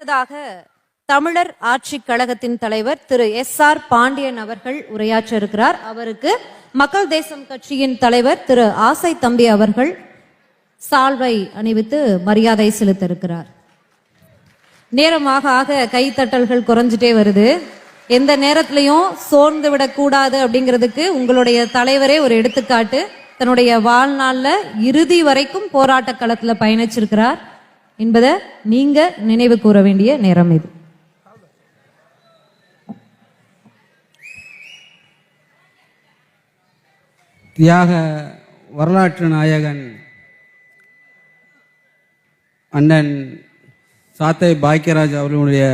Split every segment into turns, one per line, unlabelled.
அடுத்ததாக தமிழர் ஆட்சிக் கழகத்தின் தலைவர் திரு எஸ் ஆர் பாண்டியன் அவர்கள் உரையாற்ற இருக்கிறார் அவருக்கு மக்கள் தேசம் கட்சியின் தலைவர் திரு ஆசை தம்பி அவர்கள் சால்வை அணிவித்து மரியாதை செலுத்த இருக்கிறார் நேரமாக ஆக கைத்தட்டல்கள் குறைஞ்சிட்டே வருது. எந்த நேரத்திலையும் சோர்ந்து விடக்கூடாது அப்படிங்கிறதுக்கு உங்களுடைய தலைவரே ஒரு எடுத்துக்காட்டு. தன்னுடைய வாழ்நாளில் இறுதி வரைக்கும் போராட்ட களத்தில் பயணிச்சிருக்கிறார். என்பதை நீங்க நினைவு கூற வேண்டிய நேரம் இது.
தியாக வரலாற்று நாயகன் அண்ணன் சாத்தை பாக்கியராஜ் அவர்களுடைய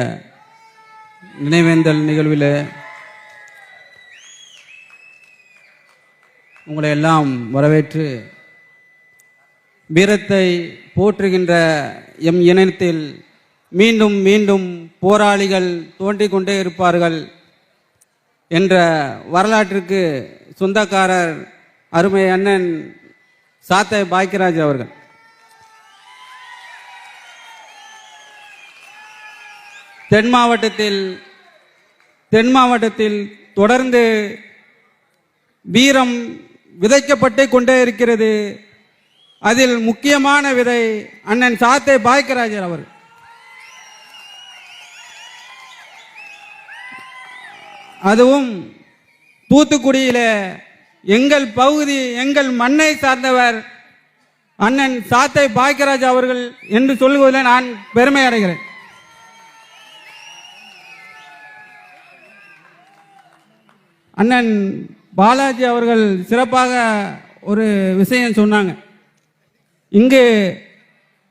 நினைவேந்தல் நிகழ்வில் உங்களை எல்லாம் வரவேற்று வீரத்தை போற்றுகின்ற எம் இனத்தில் மீண்டும் மீண்டும் போராளிகள் தோன்றிக் கொண்டே இருப்பார்கள் என்ற வரலாற்றுக்கு சொந்தக்காரர் அருமை அண்ணன் சாத்தை பாக்கியராஜ் அவர்கள். தென் மாவட்டத்தில் தென் மாவட்டத்தில் தொடர்ந்து வீரம் விதைக்கப்பட்டு கொண்டே இருக்கிறது. அதில் முக்கியமான விதை அண்ணன் சாத்தை பாய்க்கராஜர் அவர் அதுவும் தூத்துக்குடியில எங்கள் பகுதி எங்கள் மண்ணை சார்ந்தவர் அண்ணன் சாத்தை பாக்கியராஜ் அவர்கள் என்று சொல்லுவதில் நான் பெருமை அடைகிறேன். அண்ணன் பாலாஜி அவர்கள் சிறப்பாக ஒரு விஷயம் சொன்னாங்க. இங்கு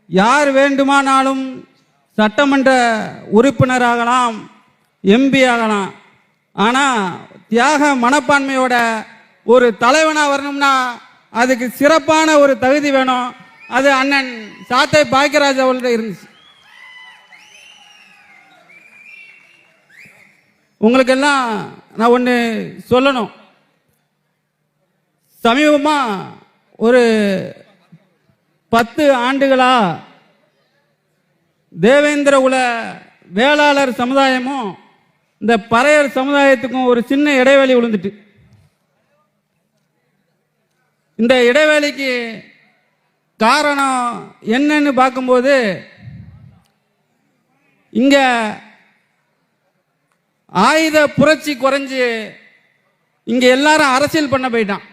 யார் வேண்டுமானாலும் சட்டமன்ற உறுப்பினராகலாம் எம்பி ஆகலாம் ஆனால் தியாக மனப்பான்மையோட ஒரு தலைவனாக வரணும்னா அதுக்கு சிறப்பான ஒரு தகுதி வேணும். அது அண்ணன் சாத்தை பாக்கியராஜ் அவர்கள்ட்ட இருந்துச்சு. உங்களுக்கெல்லாம் நான் ஒன்று சொல்லணும். சமீபமாக ஒரு பத்து ஆண்டுகளா தேவேந்திர குல வேளாளர் சமுதாயமும் இந்த பறையர் சமுதாயத்துக்கும் ஒரு சின்ன இடைவெளி விழுந்துட்டு. இந்த இடைவெளிக்கு காரணம் என்னன்னு பார்க்கும்போது இங்க ஆயுத புரட்சி குறைஞ்சு இங்க எல்லாரும் அரசியல் பண்ண போயிட்டான்.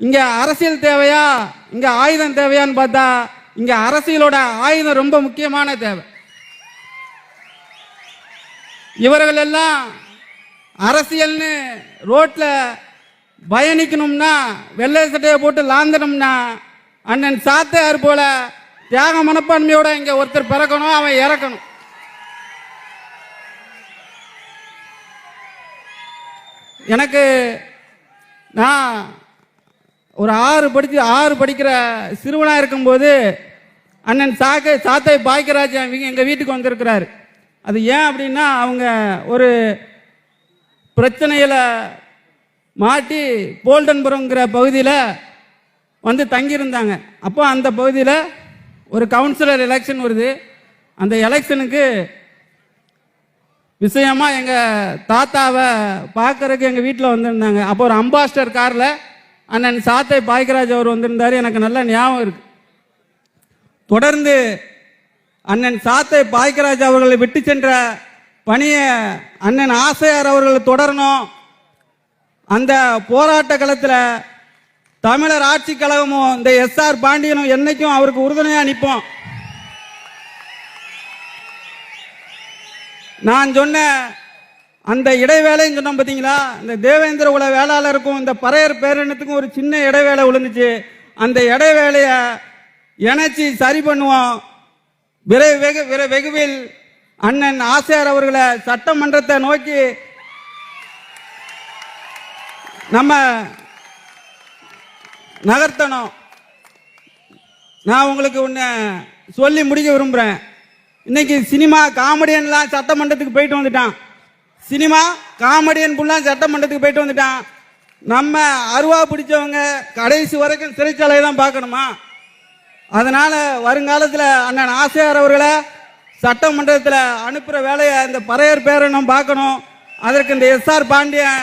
இங்க அரசியல் தேவையா? இங்க ஆயுதம் தேவையான்னு பார்த்தா இங்க அரசியலோட ஆயுதம் ரொம்ப முக்கியமான தேவை. இவர்கள் எல்லாம் அரசியல்னு ரோட்ல பயணிக்கணும்னா வெள்ளை சட்டையை போட்டு லாந்தணும்னா அண்ணன் சாத்தையார் போல தியாக மனப்பான்மையோட இங்க ஒருத்தர் பிறக்கணும் அவன் இறக்கணும். எனக்கு நான் ஒரு ஆறு படிச்சு ஆறு படிக்கிற சிறுவனா இருக்கும்போது அண்ணன் சாக்கை சாத்தை பாய்க்கராஜ் அவங்க எங்கள் வீட்டுக்கு வந்திருக்கிறாரு. அது ஏன் அப்படின்னா அவங்க ஒரு பிரச்சனையில் மாட்டி போல்டன்புரங்கிற பகுதியில் வந்து தங்கியிருந்தாங்க. அப்போ அந்த பகுதியில் ஒரு கவுன்சிலர் எலெக்ஷன் வருது. அந்த எலெக்ஷனுக்கு விஷயமா எங்கள் தாத்தாவை பார்க்கறதுக்கு எங்கள் வீட்டில் வந்திருந்தாங்க. அப்போ ஒரு அம்பாஸ்டர் காரில் அண்ணன் சாத்தை பாய்கராஜ் அவர் வந்திருந்தார். எனக்கு நல்ல ஞாபகம் இருக்கு. தொடர்ந்து அண்ணன் சாத்தை பாய்கராஜ் அவர்களை விட்டு சென்ற பணியை அண்ணன் ஆசையார் அவர்கள் தொடரணும். அந்த போராட்ட களத்தில் தமிழர் ஆட்சி கழகமும் இந்த எஸ்ஆர் பாண்டியனும் என்னைக்கும் அவருக்கு உறுதுணையாக நிற்போம் நான் சொன்ன அந்த இடைவேளைன்னு சொன்னோம் பார்த்தீங்களா இந்த தேவேந்திர உல வேளாளருக்கும் இந்த பறையர் பேரினத்துக்கும் ஒரு சின்ன இடைவேளை விழுந்துச்சு. அந்த இடைவேளையை இணைச்சி சரி பண்ணுவோம். விரை வெகு விரை வெகுவில் அண்ணன் ஆசியார் அவர்களை சட்டமன்றத்தை நோக்கி நம்ம நகர்த்தணும். நான் உங்களுக்கு ஒன்று சொல்லி முடிக்க விரும்புகிறேன் இன்னைக்கு சினிமா காமெடியன்லாம் சட்டமன்றத்துக்கு போயிட்டு வந்துட்டான். சினிமா காமெடியன் புல்லாம் சட்டமன்றத்துக்கு போயிட்டு வந்துட்டான். நம்ம அருவா பிடிச்சவங்க கடைசி வரைக்கும் சிறைச்சாலையை தான் பார்க்கணுமா? அதனால வருங்காலத்தில் அண்ணன் ஆசையார் அவர்களை சட்டமன்றத்தில் அனுப்புகிற வேலையை இந்த பறையர் பேரனும் பார்க்கணும். அதற்கு இந்த எஸ்ஆர் பாண்டியன்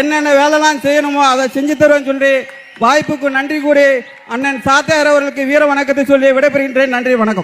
என்னென்ன வேலைலாம் செய்யணுமோ அதை செஞ்சு தருவேன்னு சொல்லி வாய்ப்புக்கு நன்றி கூறி அண்ணன் சாத்தையார் அவர்களுக்கு வீர வணக்கத்தை சொல்லி விடைபெறுகின்றேன். நன்றி வணக்கம்.